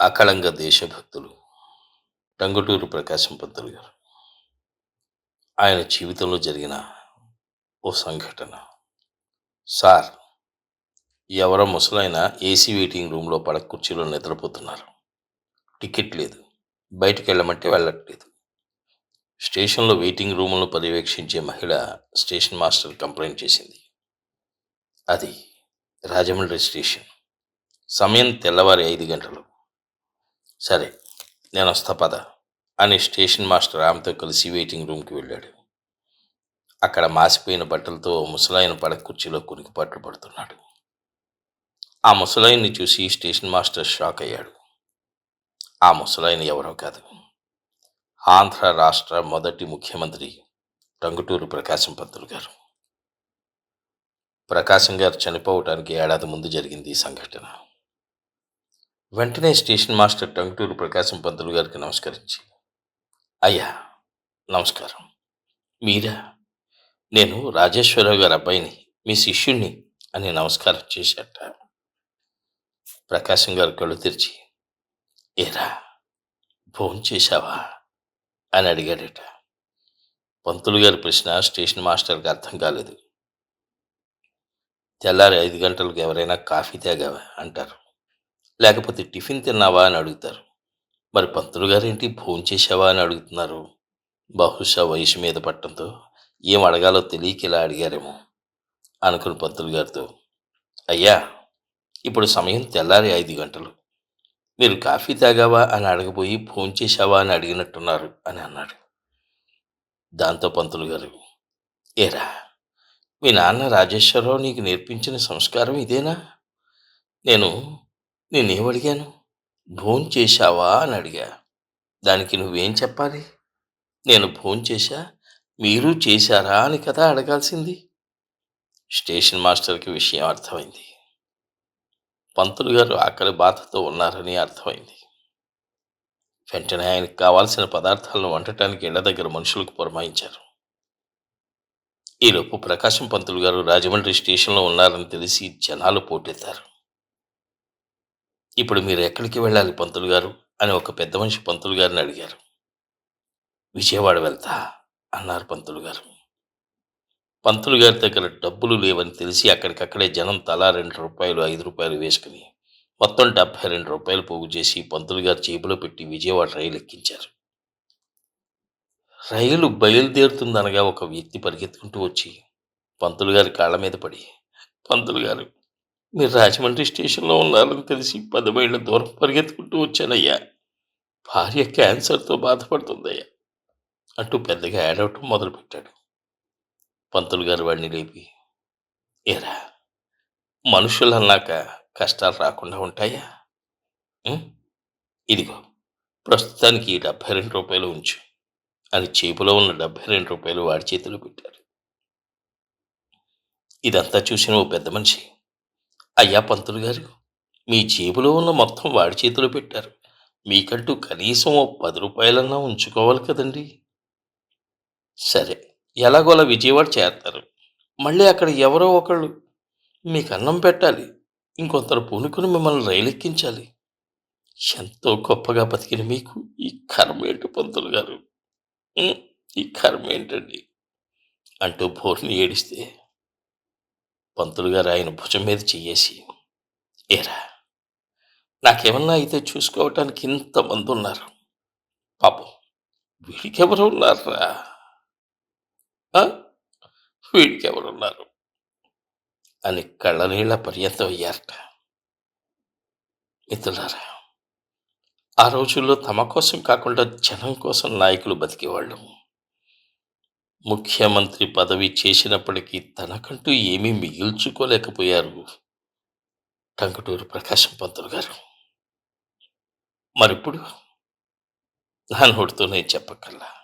అకళంగ దేశభక్తులు టంగుటూరు ప్రకాశం పంతులు గారు. ఆయన జీవితంలో జరిగిన ఓ సంఘటన. సార్ ఎవరో ముసలైన ఏసీ వెయిటింగ్ రూమ్లో పడక కుర్చీలో నిద్రపోతున్నారు. టికెట్ లేదు. బయటికి వెళ్ళమంటే వెళ్ళట్లేదు. స్టేషన్లో వెయిటింగ్ రూమ్ను పర్యవేక్షించే మహిళ స్టేషన్ మాస్టర్ కంప్లైంట్ చేసింది. అది రాజమండ్రి స్టేషన్. సమయం తెల్లవారి ఐదు గంటలు సరే నేను వస్తా పద. అని స్టేషన్ మాస్టర్ ఆమెతో కలిసి వెయిటింగ్ రూమ్కి వెళ్ళాడు. అక్కడ మాసిపోయిన బట్టలతో ముసలాయన పడక కుర్చీలో కునికిపాట్లు పడుతున్నాడు. ఆ ముసలాయన్ని చూసి స్టేషన్ మాస్టర్ షాక్ అయ్యాడు. ఆ ముసలాయన ఎవరో కాదు. ఆంధ్ర రాష్ట్ర మొదటి ముఖ్యమంత్రి టంగుటూరు ప్రకాశం పంతులు గారు. ప్రకాశం గారు చనిపోవటానికి ఏడాది ముందు జరిగింది ఈ సంఘటన. వెంటనే స్టేషన్ మాస్టర్ టంగుటూరు ప్రకాశం పంతులు గారికి నమస్కరించి అయ్యా నమస్కారం. మీరా? నేను రాజేశ్వరరావు గారి అబ్బాయిని మీ శిష్యుణ్ణి అని నమస్కారం చేశాట. ప్రకాశం గారు కళ్ళు తెరిచి ఏరా ఫోన్ చేశావా? అని అడిగాడట. పంతులు గారి ప్రశ్న స్టేషన్ మాస్టర్కి అర్థం కాలేదు. తెల్లారి ఐదు గంటలకు ఎవరైనా కాఫీ తాగావా? అంటారు. లేకపోతే టిఫిన్ తిన్నావా అని అడుగుతారు. మరి పంతులు గారేంటి ఫోన్ చేశావా అని అడుగుతున్నారు. బహుశా వయసు మీద పట్టడంతో ఏం అడగాలో తెలియక ఇలా అడిగారేమో అనుకుని పంతులు గారితో అయ్యా ఇప్పుడు సమయం తెల్లారి ఐదు గంటలు. మీరు కాఫీ తాగావా అని అడగబోయి ఫోన్ చేశావా అని అడిగినట్టున్నారు అని అన్నాడు. దాంతో పంతులు గారు ఏరా మీ నాన్న రాజేశ్వరరావు నీకు నేర్పించిన సంస్కారం ఇదేనా? నేను నేనేమడిగాను భోన్ చేశావా? అని అడిగా. దానికి నువ్వేం చెప్పాలి? నేను భోంచేశా చేశా? మీరు చేశారా? అని కదా అడగాల్సింది. స్టేషన్ మాస్టర్కి విషయం అర్థమైంది. పంతులు గారు ఆకలి బాధతో ఉన్నారని అర్థమైంది. వెంటనే ఆయనకు కావాల్సిన పదార్థాలను వండటానికి ఇళ్ళ దగ్గర మనుషులకు పురమాయించారు. ఈలోపు ప్రకాశం పంతులు గారు రాజమండ్రి స్టేషన్లో ఉన్నారని తెలిసి జనాలు పోటెత్తారు. ఇప్పుడు మీరు ఎక్కడికి వెళ్ళాలి పంతులు గారు? అని ఒక పెద్ద మనిషి పంతులు గారిని అడిగారు. విజయవాడ వెళ్తా అన్నారు పంతులు గారు. పంతులు గారి దగ్గర డబ్బులు లేవని తెలిసి అక్కడికక్కడే జనం తలా రెండు రూపాయలు ఐదు రూపాయలు వేసుకుని మొత్తం డెబ్బై రెండు రూపాయలు పోగు చేసి పంతులు గారు జేబులో పెట్టి విజయవాడ రైలు ఎక్కించారు. రైలు బయలుదేరుతుందనగా ఒక వ్యక్తి పరిగెత్తుకుంటూ వచ్చి పంతులు గారి కాళ్ళ మీద పడి పంతులు గారు మీరు రాజమండ్రి స్టేషన్లో ఉన్నారని తెలిసి పది మైళ్ళ దూరం పరిగెత్తుకుంటూ వచ్చానయ్యా. భార్య క్యాన్సర్తో బాధపడుతుందయ్యా. అంటూ పెద్దగా ఏడవటం మొదలుపెట్టాడు. పంతులు గారు వాడిని లేపి ఏరా మనుషులు అన్నాక కష్టాలు రాకుండా ఉంటాయా? ఇదిగో ప్రస్తుతానికి డెబ్భై రెండు రూపాయలు ఉంచు అని చేతిలో ఉన్న డెబ్భై రెండు రూపాయలు వాడి చేతిలో పెట్టారు. ఇదంతా చూసిన ఓ పెద్ద మనిషి అయ్యా పంతులు గారు మీ జేబులో ఉన్న మొత్తం వాడి చేతిలో పెట్టారు. మీకంటూ కనీసం ఓ పది రూపాయలన్నా ఉంచుకోవాలి కదండి. సరే ఎలాగోలా విజయవాడ చేస్తారు మళ్ళీ అక్కడ ఎవరో ఒకళ్ళు. మీకు అన్నం పెట్టాలి. ఇంకొందరు పూనుకుని మిమ్మల్ని రైలు ఎక్కించాలి ఎంతో గొప్పగా బతికిన మీకు ఈ కర్మ ఏంటి పంతులు గారు? ఈ కర్మ ఏంటండి? అంటూ భోర్ని ఏడిస్తే పంతులు గారు ఆయన భుజం మీద చెయ్యేసి ఏరా నాకేమన్నా అయితే చూసుకోవటానికి ఇంతమంది ఉన్నారు పాపం వీడికెవరు ఉన్నారా వీడికెవరు ఉన్నారు అని కళ్ళనీళ్ళ పర్యంతం అయ్యారట. మిత్రులారా ఆ రోజుల్లో తమ కోసం కాకుండా జనం కోసం నాయకులు బతికేవాళ్ళు. ముఖ్యమంత్రి పదవి చేసినప్పటికీ తనకంటూ ఏమీ మిగిల్చుకోలేకపోయారు టంగుటూరు ప్రకాశం పంతులు గారు. మరిప్పుడు నా నోటితో నేను చెప్పకల్లా